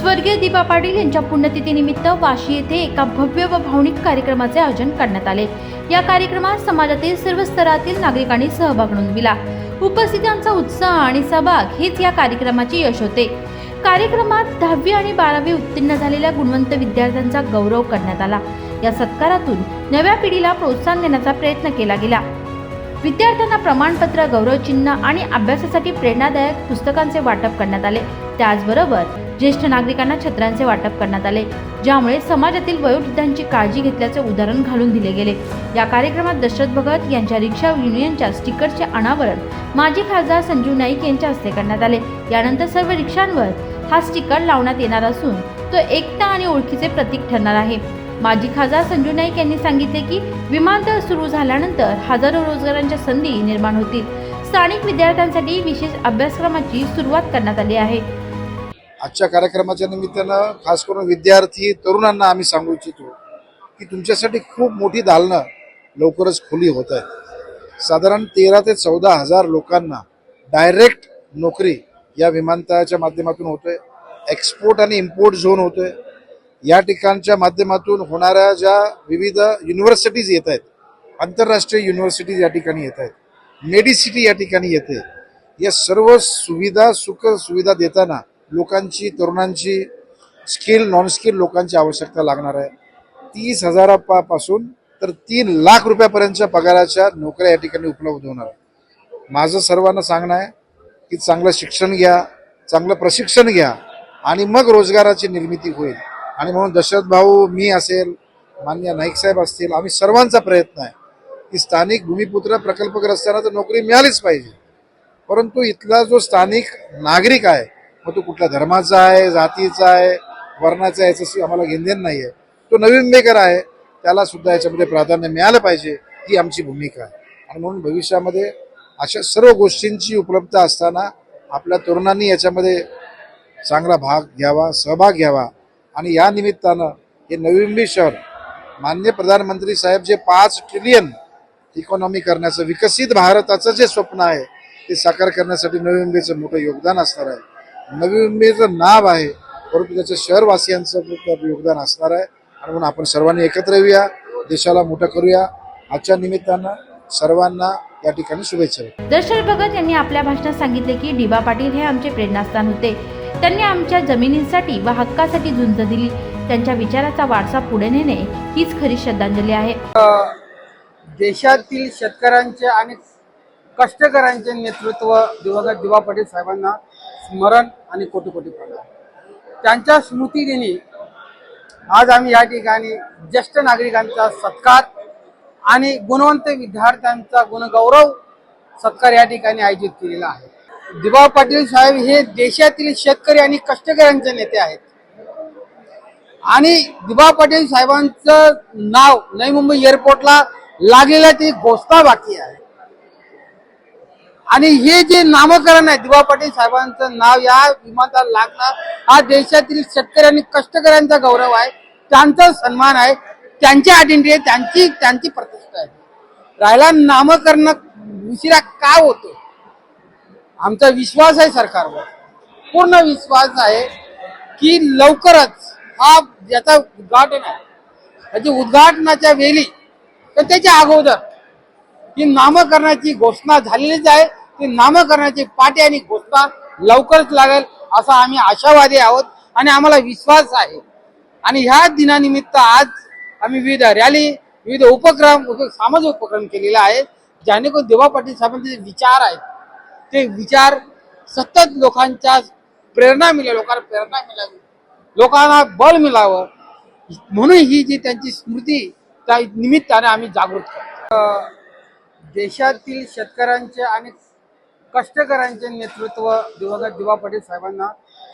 स्वर्गीय दिबा पाटील यांच्या पुण्यतिथीनिमित्त वाशी येथे एका भव्य व भावनिक कार्यक्रमाचे आयोजन करण्यात आले. या कार्यक्रमात समाजातील सर्व स्तरातील नागरिकांनी सहभाग नोंदविला. उपस्थितांचा उत्साह आणि सहभाग हेच या कार्यक्रमाचे यश होते. कार्यक्रमात दहावी आणि बारावी उत्तीर्ण झालेल्या गुणवंत विद्यार्थ्यांचा गौरव करण्यात आला. या सत्कारातून नव्या पिढीला प्रोत्साहन देण्याचा प्रयत्न केला गेला. विद्यार्थ्यांना प्रमाणपत्र गौरवचिन्ह आणि अभ्यासासाठी प्रेरणादायक पुस्तकांचे वाटप करण्यात आले. त्याचबरोबर ज्येष्ठ नागरिकांना छत्रांचे वाटप करण्यात आले ज्यामुळे समाजातील वयोवृद्धांची काळजी घेतल्याचे उदाहरण घालून दिले गेले. या कार्यक्रमात दशरथ भगत यांच्या रिक्षा युनियनच्या स्टिकरचे अनावरण माजी खासदार संजीव नाईक यांच्या हस्ते करण्यात आले. यानंतर सर्व रिक्षांवर हा स्टिकर लावण्यात येणार असून तो एकता आणि ओळखीचे प्रतीक ठरणार आहे. माजी खासदार संजू नाईक यांनी सांगितले की विमानतळ सुरू झाल्यानंतर हजारो रोजगारांच्या संधी निर्माण होतील. स्थानिक विद्यार्थ्यांसाठी विशेष अभ्यासक्रमाची सुरुवात करण्यात आली आहे. आजच्या कार्यक्रमाच्या निमित्तानं खास करून विद्यार्थी तरुणांना आम्ही सांगू इच्छितो की तुमच्यासाठी खूप मोठी दालनं लवकरच खुली होत आहेत. साधारण तेरा ते चौदा हजार लोकांना डायरेक्ट नोकरी या विमानतळाच्या माध्यमातून होतोय. एक्सपोर्ट आणि इम्पोर्ट झोन होतोय. या ठिकाणच्या माध्यमातून होणाऱ्या ज्या विविध युनिव्हर्सिटीज येत आहेत आंतरराष्ट्रीय युनिव्हर्सिटीज या ठिकाणी येत आहेत मेडिसिटी या ठिकाणी येते. या सर्व सुविधा सुख सुविधा देताना लोकांची तरुणांची स्किल नॉन स्किल लोकांची आवश्यकता लागणार आहे. तीस हजारापासून तर तीन लाख रुपयापर्यंतच्या पगाराच्या नोकऱ्या या ठिकाणी उपलब्ध होणार आहे माझं सर्वांना सांगणं आहे की चांगलं शिक्षण घ्या चांगलं प्रशिक्षण घ्या आणि मग रोजगाराची निर्मिती होईल. आणि म्हणून दशरथ भाऊ मी असेल मान्य नाईक साहेब असतील आम्ही सर्वांचा प्रयत्न आहे की स्थानिक भूमिपुत्र प्रकल्पग्रस्तांना तर नोकरी मिळालीच पाहिजे. परंतु इथला जो स्थानिक नागरिक आहे मग तो कुठल्या धर्माचा आहे जातीचा आहे वर्णाचा आहे याच्याशी आम्हाला घेणदेण नाही आहे तो नवीन मेकर आहे त्याला सुद्धा याच्यामध्ये प्राधान्य मिळालं पाहिजे ही आमची भूमिका आहे. आणि म्हणून भविष्यामध्ये अशा सर्व गोष्टींची उपलब्धता असताना आपल्या तरुणांनी याच्यामध्ये चांगला भाग घ्यावा सहभाग घ्यावा. आणि या निमित्तानं हे नवी शहर मान्य प्रधानमंत्री साहेब जे पाच ट्रिलियन इकॉनॉमी करण्याचं विकसित भारताचं जे स्वप्न आहे ते साकार करण्यासाठी नवी मोठं योगदान असणार आहे. नवी मुंबईचं नाव आहे. परंतु त्याचं शहरवासियांचं योगदान असणार आहे. आणि म्हणून आपण सर्वांनी एकत्र येऊया. देशाला मोठं करूया. आजच्या निमित्तानं सर्वांना या ठिकाणी शुभेच्छा. दशरथ भगत यांनी आपल्या भाषणात सांगितले की डिबा पाटील हे आमचे प्रेरणास्थान होते. त्यांनी आमच्या जमिनींसाठी व हक्कासाठी झुंज दिली. त्यांच्या विचाराचा वारसा पुढे नेणे हीच खरी श्रद्धांजली आहे. देशातील शेतकऱ्यांचे आणि कष्टकऱ्यांचे नेतृत्व दिवंगत दिवा पाटील साहेबांना स्मरण आणि कोटी कोटी प्रणाम. त्यांच्या स्मृतीदिनी आज आम्ही या ठिकाणी ज्येष्ठ नागरिकांचा सत्कार आणि गुणवंत विद्यार्थ्यांचा गुणगौरव सत्कार या ठिकाणी आयोजित केलेला आहे. दिबा पाटील साहेब हे देशातील शेतकरी आणि कष्टकऱ्यांचे नेते आहेत. आणि दिबा पाटील साहेबांचं नाव नवी मुंबई एअरपोर्टला लागलेला ती घोषणा बाकी आहे. आणि हे जे नामकरण आहे दिवा पाटील साहेबांचं नाव या विमानाला लागणार हा देशातील शेतकरी आणि कष्टकऱ्यांचा गौरव आहे त्यांचा सन्मान आहे त्यांची आयडेंटिटी आहे त्यांची त्यांची प्रतिष्ठा आहे. राहिला नामकरण उशिरा का होतो आमचा विश्वास आहे सरकारवर. पूर्ण विश्वास आहे की लवकरच हा याचा उद्घाटन आहे त्याच्या उद्घाटनाच्या वेळी तर त्याच्या अगोदर ही नामकरणाची घोषणा झालेलीच आहे. ती नामकरणाची पाठी आणि घोषणा लवकरच लागेल असा आम्ही आशावादी आहोत आणि आम्हाला विश्वास आहे. आणि ह्या दिनानिमित्त आज आम्ही विविध रॅली विविध उपक्रम सामाजिक उपक्रम केलेला आहे जेणेकरून देवा पाटील साहेबांचे जे विचार आहेत ते विचार सतत लोकांच्या प्रेरणा मिळेल लोकांना प्रेरणा मिळावी लोकांना बळ मिळावं. म्हणून ही जी त्यांची स्मृती त्या निमित्ताने आम्ही जागृत करतो. देशातील शेतकऱ्यांचे आणि कष्टकऱ्यांचे नेतृत्व दिवंगत दिवा पाटील साहेबांना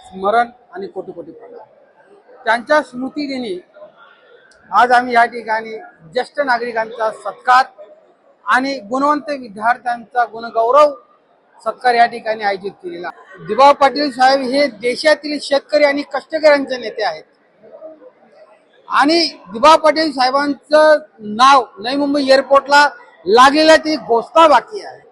स्मरण आणि कोटी कोटी प्रणाम. त्यांच्या स्मृतीदिनी आज आम्ही या ठिकाणी ज्येष्ठ नागरिकांचा सत्कार आणि गुणवंत विद्यार्थ्यांचा गुणगौरव सत्कार या ठिकाणी आयोजित केलेला. दिवा दिबा पाटील साहेब हे देशातील शेतकरी आणि कष्टकऱ्यांचे नेते आहेत. आणि दिबा पाटील साहेबांचं नाव नवी मुंबई एअरपोर्टला लागलेला ती घोषणा बाकी आहे.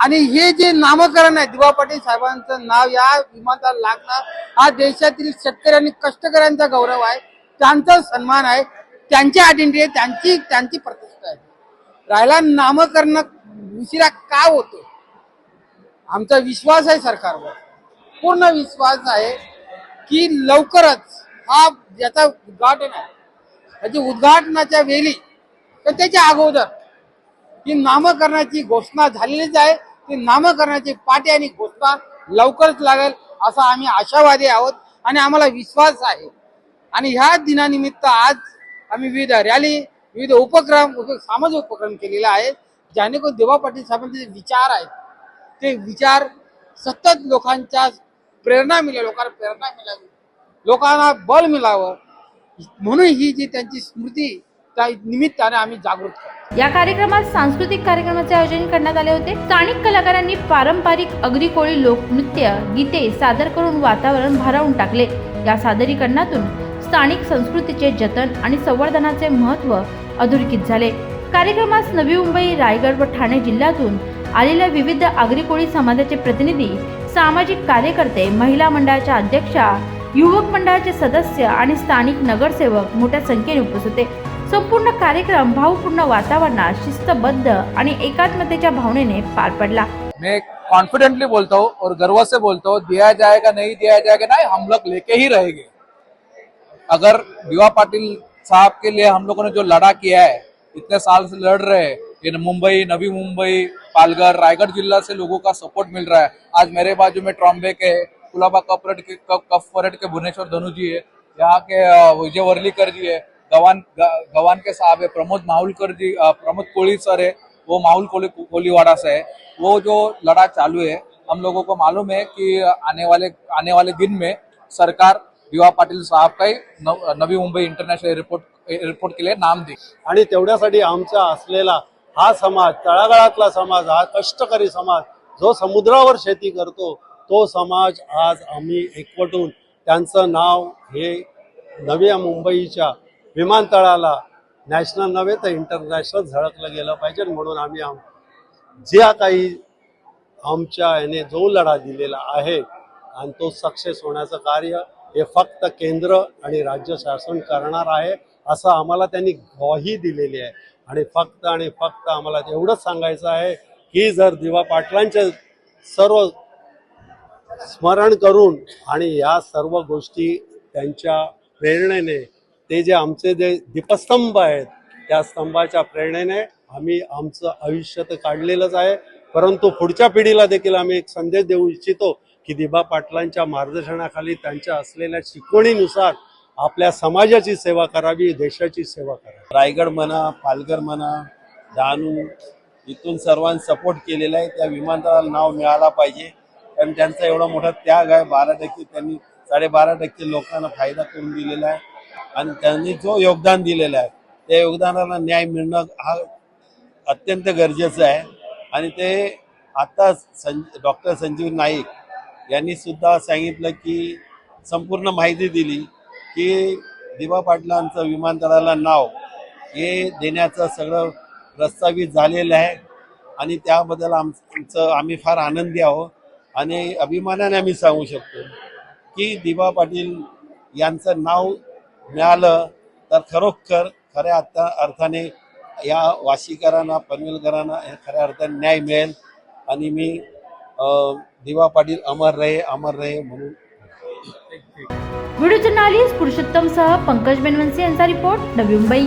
आणि हे जे नामकरण आहे दिवा पाटील साहेबांचं नाव या विमानाला लागणार हा देशातील शेतकरी आणि कष्टकऱ्यांचा गौरव आहे त्यांचा सन्मान आहे त्यांची आयडेंटिटी आहे त्यांची त्यांची प्रतिष्ठा आहे. राहिला नामकरण उशिरा का होतो आमचा विश्वास आहे सरकारवर. पूर्ण विश्वास आहे की लवकरच हा याचा उद्घाटन आहे त्याची उद्घाटनाच्या वेळी तर त्याच्या अगोदर ही नामकरणाची घोषणा झालेलीच आहे. ती नामकरणाची पाठी आणि घोषणा लवकरच लागेल असा आम्ही आशावादी आहोत आणि आम्हाला विश्वास आहे. आणि ह्या दिनानिमित्त आज आम्ही विविध रॅली विविध उपक्रम सामाजिक उपक्रम केलेला आहे जेणेकरून देवा पाटील साहेबांचे जे विचार आहेत ते विचार सतत लोकांच्या प्रेरणा मिळेल लोकांना प्रेरणा मिळावी लोकांना बल मिळावं. म्हणून ही जी त्यांची स्मृती त्या निमित्ताने आम्ही जागृत करतो. या कार्यक्रमात सांस्कृतिक कार्यक्रमाचे आयोजन करण्यात आले होते. स्थानिक कलाकारांनी पारंपरिक अगरी कोळी लोकनृत्य गीते सादर करून वातावरण भारावून टाकले. या सादरीकरणातून स्थानिक संस्कृतीचे जतन आणि संवर्धनाचे महत्त्व अधोरेखित झाले. कार्यक्रमास नवी मुंबई रायगड व ठाणे जिल्ह्यातून आलेल्या विविध आगरी कोळी समाजाचे प्रतिनिधी सामाजिक कार्यकर्ते महिला मंडळाच्या अध्यक्षा युवक मंडळाचे सदस्य आणि स्थानिक नगरसेवक मोठ्या संख्येने उपस्थित होते. संपूर्ण कार्यक्रम भावपूर्ण वातावरणात शिस्तबद्ध आणि एकात्मतेच्या भावनेने पार पडला. मैं कॉन्फिडेंटली बोलता हूँ और गर्व से बोलता हूँ दिया जाएगा नहीं दिया जाएगा नहीं हम लोग लेके ही रहेंगे. अगर दिवा पाटिल साहब के लिए हम लोगों ने जो लड़ा किया है इतने साल से लड़ रहे हैं मुंबई नवी मुंबई पालघर रायगढ़ जिला से लोगों का सपोर्ट मिल रहा है. आज मेरे बाजू में ट्रॉम्बे के कुलाबा कपरेट के कप कप परेड के भुवनेश्वर धनु जी है यहाँ के विजय वर्लीकर जी है गवान ग- गवान के साहब है प्रमोद माहुलकर जी प्रमोद कोहली सर है वो माहुल कोहली कोहलीवाड़ा से है। वो जो लड़ा चालू है हम लोगों को मालूम है कि आने वाले आने वाले दिन में सरकार दिवा पाटिल साहब का ही Navi Mumbai international airport airport के लिए नाम दे आणि तेवढ्यासाठी आमचा असलेला हा समाज तळागाळातला समाज हा कष्टकरी समाज जो समुद्रावर शेती करतो तो समाज आज आम्ही एकवटून त्यांचं नाव हे नव्या मुंबईच्या विमानतळाला नॅशनल नव्हे तर इंटरनॅशनल झळकलं गेलं पाहिजे. म्हणून आम्ही आम ज्या काही आमच्या याने जो लढा दिलेला आहे आणि तो सक्सेस होण्याचं कार्य हे फक्त केंद्र आणि राज्य शासन करणार आहे असं आम्हाला त्यांनी ग्वाही दिलेली आहे. आणि फक्त आणि फक्त आम्हाला एवढंच सांगायचं आहे की जर दिवा पाटलांचे सर्व स्मरण करून आणि या सर्व गोष्टी त्यांच्या प्रेरणेने ते जे आमचे जे दीपस्तंभ आहेत त्या स्तंभाच्या प्रेरणेने आम्ही आमचं आयुष्य तर काढलेलंच आहे. परंतु पुढच्या पिढीला देखील आम्ही एक संदेश देऊ इच्छितो की दिबा पाटलांच्या मार्गदर्शनाखाली त्यांच्या असलेल्या शिकवणीनुसार आपल्या समाजाची सेवा करावी देशाची सेवा करावी. रायगड म्हणा पालघर म्हणा डहाणू इथून सर्वांनी सपोर्ट केलेला आहे. त्या विमानतळाला नाव मिळाला पाहिजे. कारण त्यांचा एवढा मोठा त्याग आहे. बारा टक्के त्यांनी साडेबारा टक्के लोकांना फायदा करून दिलेला आहे. आणि त्यांनी जो योगदान दिलेलं आहे त्या योगदानाला न्याय मिळणं हा अत्यंत गरजेचं आहे. आणि ते आता सं डॉक्टर संजीव नाईक यांनी सुद्धा सांगितलं की संपूर्ण माहिती दिली की दिवा पाटलांचं विमानतळाला नाव हे देण्याचं सगळं प्रस्तावित झालेलं आहे. आणि त्याबद्दल आमचं आम्ही फार आनंदी आहोत. आणि अभिमानाने आम्ही सांगू शकतो की दिवा पाटील यांचं नाव मिळालं तर खरोखर खऱ्या अर्था अर्थाने या वाशीकरांना पनवेलकरांना हे खऱ्या अर्थाने न्याय मिळेल. आणि मी दिवा पाटील अमर रहे अमर रहे म्हणून. व्हिडिओ जर्नालिस्ट पुरुषोत्तम सह पंकज बेनवंशी यांचा रिपोर्ट नवी मुंबई.